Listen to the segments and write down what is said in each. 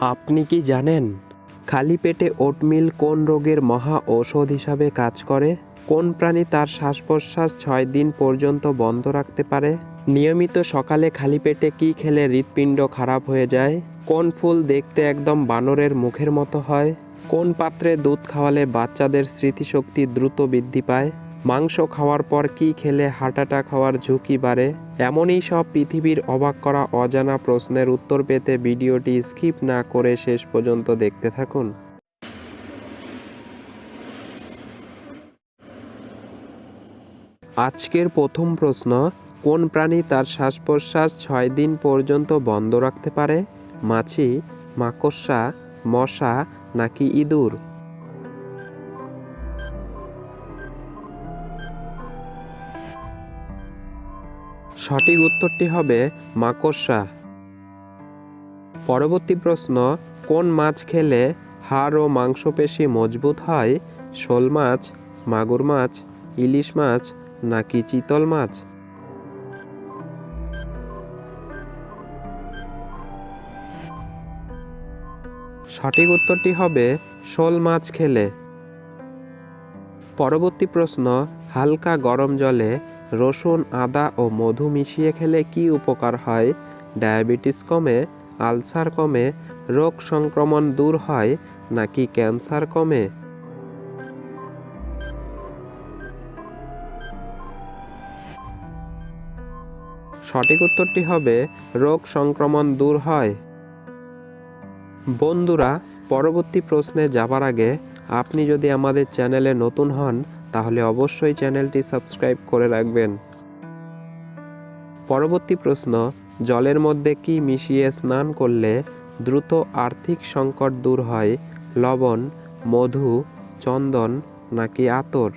আপনি কি জানেন খালি পেটে ওটমিল কোন রোগের মহা ঔষধ হিসাবে কাজ করে? কোন প্রাণী তার শ্বাস প্রশ্বাস ছয় দিন পর্যন্ত বন্ধ রাখতে পারে? নিয়মিত সকালে খালি পেটে কি খেলে হৃৎপিণ্ড খারাপ হয়ে যায়? কোন ফুল দেখতে একদম বানরের মুখের মতো হয়? কোন পাত্রে দুধ খাওয়ালে বাচ্চাদের স্মৃতিশক্তি দ্রুত বৃদ্ধি পায়? মাংস খাওয়ার পর কি খেলে হার্ট অ্যাটাক হওয়ার ঝুঁকি বাড়ে? এমনই সব পৃথিবীর অবাক করা অজানা প্রশ্নের উত্তর পেতে ভিডিওটি স্কিপ না করে শেষ পর্যন্ত দেখতে থাকুন। আজকের প্রথম প্রশ্ন, কোন প্রাণী তার শ্বাস প্রশ্বাস ছয় দিন পর্যন্ত বন্ধ রাখতে পারে? মাছি, মাকড়সা, মশা নাকি ইঁদুর? সঠিক উত্তরটি হবে মাকড়সা। পরবর্তী প্রশ্ন, কোন মাছ খেলে হাড় ও মাংসপেশি মজবুত হয়? শোল মাছ, মাগুর মাছ, ইলিশ মাছ, নাকি চিতল মাছ? সঠিক উত্তরটি হবে শোল মাছ খেলে। পরবর্তী প্রশ্ন, হালকা গরম জলে রসুন, আদা ও মধু মিশিয়ে খেলে কি উপকার হয়? ডায়াবেটিস কমে? আলসার কমে? রোগ সংক্রমণ দূর হয়? নাকি ক্যান্সার কমে? সঠিক উত্তরটি হবে, রোগ সংক্রমণ দূর হয়। বন্ধুরা, পরবর্তী প্রশ্নে যাবার আগে, আপনি যদি আমাদের চ্যানেলে নতুন হন তাহলে অবশ্যই চ্যানেলটি সাবস্ক্রাইব করে রাখবেন। পরবর্তী প্রশ্ন, জলের মধ্যে কি মিশিয়ে স্নান করলে দ্রুত আর্থিক সংকট দূর হয়? লবণ, মধু, চন্দন নাকি আতর?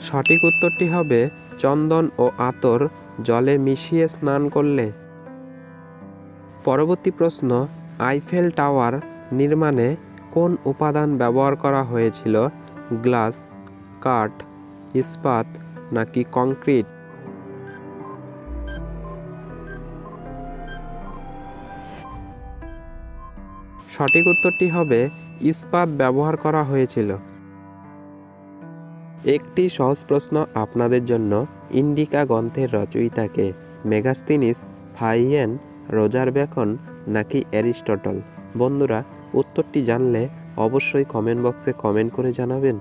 সঠিক উত্তরটি হবে চন্দন ও আতর, জলে মিশিয়ে স্নান করলে। পরবর্তী প্রশ্ন আইফেল টাওয়ার নির্মাণে কোন উপাদান ব্যবহার করা হয়েছিল? গ্লাস, কাঠ, ইস্পাত নাকি কংক্রিট? সঠিক উত্তরটি হবে, ইস্পাত ব্যবহার করা হয়েছিল। একটি সহজ প্রশ্ন আপনাদের জন্য। ইন্ডিকা গ্রন্থের রচয়িতাকে মেগাস্তিনিস ফাইয়েন রোজার বেকন নাকি অ্যারিস্টটল? বন্ধুরা, উত্তরটি জানলে অবশ্যই কমেন্ট বক্সে কমেন্ট করে জানাবেন।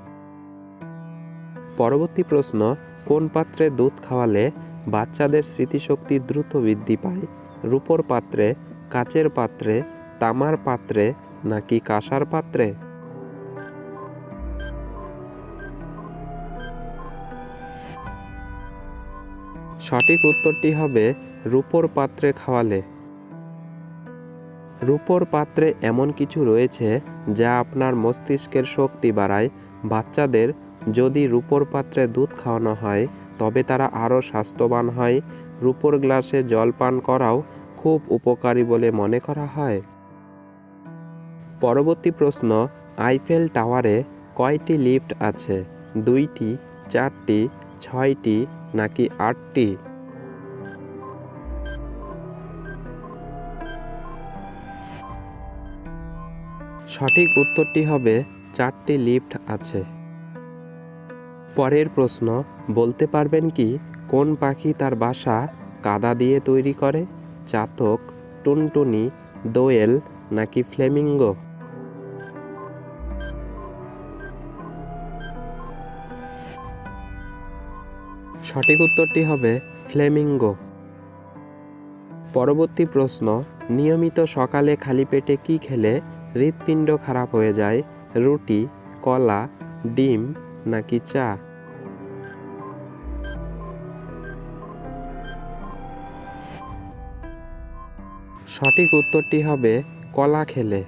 পরবর্তী প্রশ্ন, কোন পাত্রে দুধ খাওয়ালে বাচ্চাদের স্মৃতিশক্তি দ্রুত বৃদ্ধি পায়? রূপোর পাত্রে, কাচের পাত্রে, তামার পাত্রে, নাকি কাঁসার পাত্রে? সঠিক উত্তরটি হবে রূপোর পাত্রে খাওয়ালে। রূপোর পাত্রে এমন কিছু রয়েছে যা আপনার মস্তিষ্কের শক্তি বাড়ায়। বাচ্চাদের যদি রূপোর পাত্রে দুধ খাওয়ানো হয়, তবে তারা আরও স্বাস্থ্যবান হয়। রূপোর গ্লাসে জল পান করাও খুব উপকারী বলে মনে করা হয়। পরবর্তী প্রশ্ন, আইফেল টাওয়ারে কয়টি লিফট আছে? দুইটি, চারটি, ছয়টি, নাকি আটটি? সঠিক উত্তরটি হবে, চারটি লিফট আছে। পরের প্রশ্ন, বলতে পারবেন কি, কোন পাখি তার বাসা কাদা দিয়ে তৈরি করে? চাতক, টুনটুনি, দোয়েল নাকি ফ্লেমিঙ্গো? সঠিক উত্তরটি হবে, ফ্লেমিঙ্গো। পরবর্তী প্রশ্ন, নিয়মিত সকালে খালি পেটে কি খেলে? হৃৎপিণ্ড খারাপ হয়ে যায়, রুটি, কলা, ডিম নাকি চা? সঠিক উত্তরটি হবে কলা খেলে।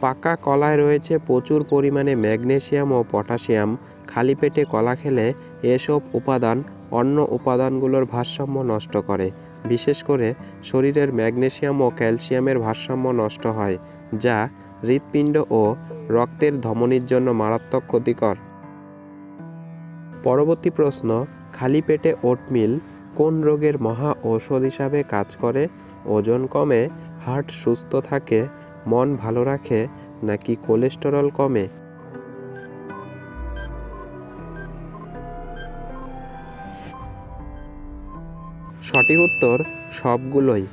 পাকা কলায় রয়েছে প্রচুর পরিমাণে ম্যাগনেসিয়াম ও পটাশিয়াম। খালি পেটে কলা খেলে এসব উপাদান অন্য উপাদানগুলোর ভারসাম্য নষ্ট করে। বিশেষ করে শরীরের ম্যাগনেসিয়াম ও ক্যালসিয়ামের ভারসাম্য নষ্ট হয়, যা হৃৎপিণ্ড ও রক্তের ধমনির জন্য মারাত্মক ক্ষতিকর। পরবর্তী প্রশ্ন, খালি পেটে ওটমিল কোন রোগের মহা ঔষধ হিসাবে কাজ করে? ওজন কমে হার্ট সুস্থ থাকে, মন ভালো রাখে, নাকি কোলেস্টেরল কমে? সঠিক উত্তর সবগুলোই।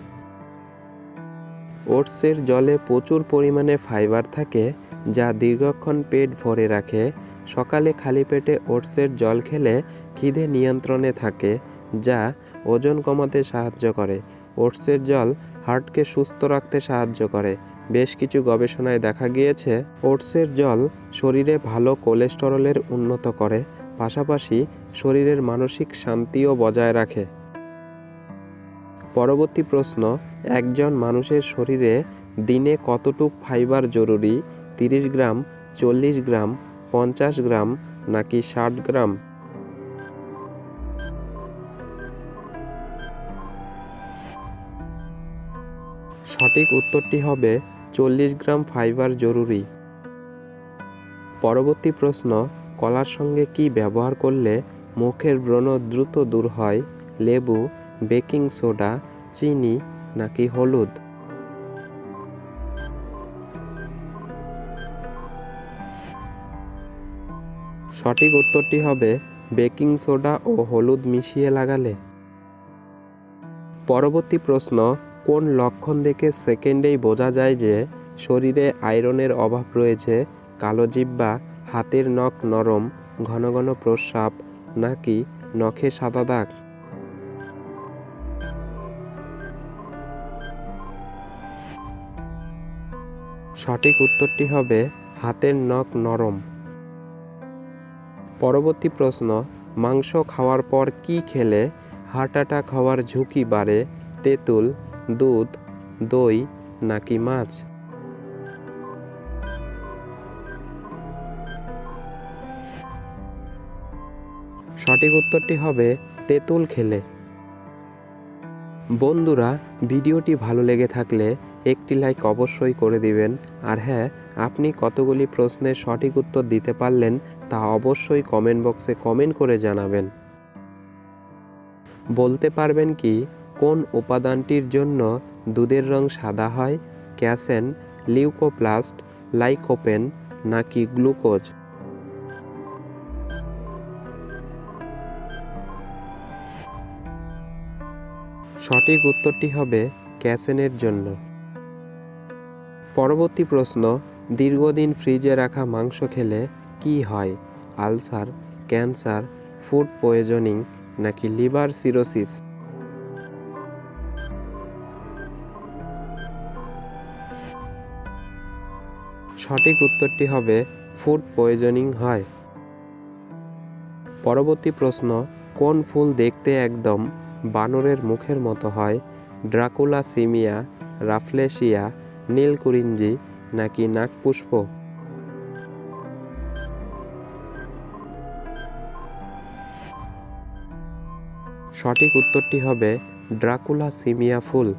ওটসের জলে প্রচুর পরিমাণে ফাইবার থাকে, যা দীর্ঘক্ষণ পেট ভরে রাখে। সকালে খালি পেটে ওটসের জল খেলে খিদে নিয়ন্ত্রণে থাকে, যা ওজন কমাতে সাহায্য করে। ওটসের জল হার্টকে সুস্থ রাখতে সাহায্য করে। বেশ কিছু গবেষণায় দেখা গিয়েছে, ওটসের জল শরীরে ভালো কোলেস্টেরলের উন্নত করে, পাশাপাশি শরীরের মানসিক শান্তিও বজায় রাখে। পরবর্তী প্রশ্ন, একজন মানুষের শরীরে দিনে কতটুক ফাইবার জরুরি? তিরিশ গ্রাম, চল্লিশ গ্রাম, পঞ্চাশ গ্রাম, নাকি ষাট গ্রাম? সঠিক উত্তরটি হবে, চল্লিশ গ্রাম ফাইবার জরুরি। পরবর্তী প্রশ্ন, কলার সঙ্গে কি ব্যবহার করলে মুখের ব্রণ দ্রুত দূর হয়? লেবু বেকিং সোডা, চিনি, নাকি হলুদ? সঠিক উত্তরটি হবে বেকিং সোডা ও হলুদ মিশিয়ে লাগালে। পরবর্তী প্রশ্ন, কোন লক্ষণ দেখে সেকেন্ডেই বোঝা যায় যে শরীরে আয়রনের অভাব রয়েছে, কালো জিব্বা, হাতের নখ নরম, ঘন ঘন প্রস্রাব, নাকি নখে সাদা দাগ? সঠিক উত্তরটি হবে হাতের নখ নরম। পরবর্তী প্রশ্ন, মাংস খাওয়ার পর কি খেলে হার্ট অ্যাটাক হওয়ার ঝুঁকি বাড়ে? তেঁতুল, দুধ, দই নাকি মাছ? সঠিক উত্তরটি হবে তেঁতুল খেলে। বন্ধুরা, ভিডিওটি ভালো লেগে থাকলে একটি লাইক অবশ্যই করে দিবেন। আর হ্যাঁ আপনি কতগুলি প্রশ্নের সঠিক উত্তর দিতে পারলেন তা অবশ্যই কমেন্ট বক্সে কমেন্ট করে জানাবেন। বলতে পারবেন কি, কোন উপাদানটির জন্য দুধের রং সাদা হয়? ক্যাসেন, লিউকোপ্লাস্ট, লাইকোপেন নাকি গ্লুকোজ? সঠিক উত্তরটি হবে ক্যাসেনের জন্য। পরবর্তী প্রশ্ন, দীর্ঘদিন ফ্রিজে রাখা মাংস খেলে কি হয়? আলসার, ক্যান্সার, ফুড পয়জনিং নাকি লিভার সিরোসিস? সঠিক উত্তরটি হবে, ফুড পয়জনিং হয়। পরবর্তী প্রশ্ন, কোন ফুল দেখতে একদম বানরের মুখের মতো হয়? ড্রাকুলা সিমিয়া রাফলেশিয়া নীলকুরিঞ্জি নাকি নাগপুষ্প? সঠিক উত্তরটি হবে ড্রাকুলা সিমিয়া ফুল।